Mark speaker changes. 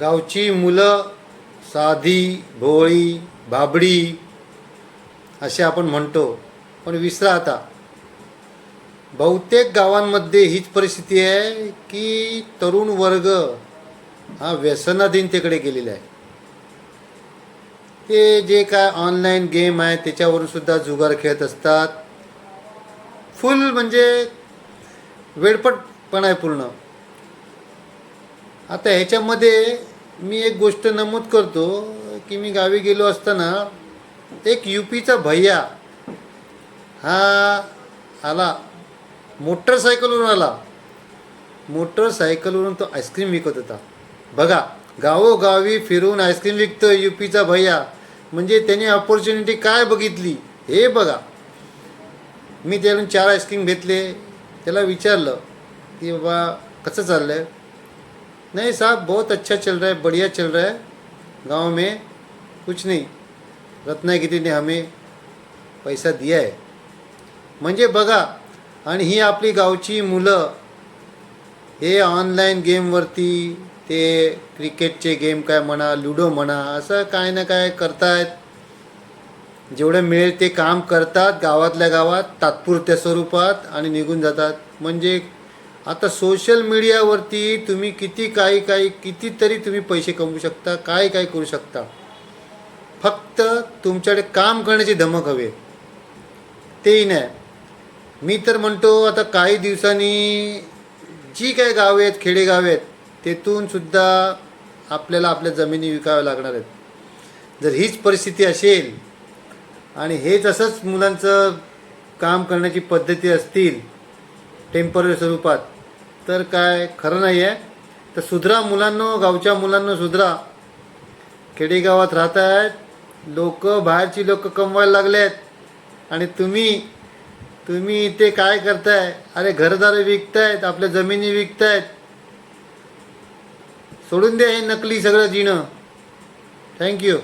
Speaker 1: गावची मुलं साधी भोळी बाबडी असे आपण म्हणतो. पण विसरा आता. बहुतेक गावांमध्ये हीच परिस्थिती आहे की तरुण वर्ग हा व्यसनाधीनतेकडे गेलेला आहे. ते जे काय ऑनलाईन गेम आहे त्याच्यावरून सुद्धा जुगार खेळत असतात. फुल म्हणजे वेडपटपण आहे पूर्ण. आता ह्याच्यामध्ये मी एक गोष्ट नमूद करतो की मी गावी गेलो असताना एक यू पीचा भैया हा आला. मोटरसायकलवरून आला. मोटरसायकलवरून तो आईस्क्रीम विकत होता. बघा गावोगावी फिरून आईस्क्रीम विकतो यू पीचा भैया. म्हणजे त्याने ऑपॉर्च्युनिटी काय बघितली? हे बघा. मी त्याकडून चार आईस्क्रीम घेतले. त्याला विचारलं की बाबा कसं चाललं आहे नहीं साहब बहुत अच्छा चल रहा है बढ़िया चल रहा है। गांव में कुछ नहीं। रत्नागिरी ने हमें पैसा दिया है। म्हणजे बघा आणि ही आपली गावची मुलं हे ऑनलाईन गेमवरती ते क्रिकेटचे गेम काय म्हणा लुडो म्हणा असं काय ना काय करतायत. जेवढं मिळेल ते काम करतात गावातल्या गावात तात्पुरत्या स्वरूपात आणि निघून जातात. म्हणजे आता सोशल मीडियावरती तुम्ही किती काही काही कितीतरी तुम्ही पैसे कमवू शकता काय काय करू शकता. फक्त तुमच्याकडे काम करण्याची धमक हवे तेही नाही. मी तर म्हणतो आता काही दिवसांनी जी काय गावे आहेत खेडेगावे आहेत तेथून सुद्धा आपल्याला आपल्या जमिनी विकाव्या लागणार आहेत. जर हीच परिस्थिती असेल आणि हेच असंच मुलांचं काम करण्याची पद्धती असतील टेंपररी स्वरूपात तर काय खरं नाही आहे तर सुधरा मुलांनो गावच्या मुलांना सुधरा. खेडेगावात राहत आहेत लोक बाहेरची लोक कमवायला लागले आहेत आणि तुम्ही तुम्ही इथे काय करताय? अरे घरदारे विकतायत आपल्या जमिनी विकतायत. सोडून द्या हे नकली सगळं जिणं. थँक्यू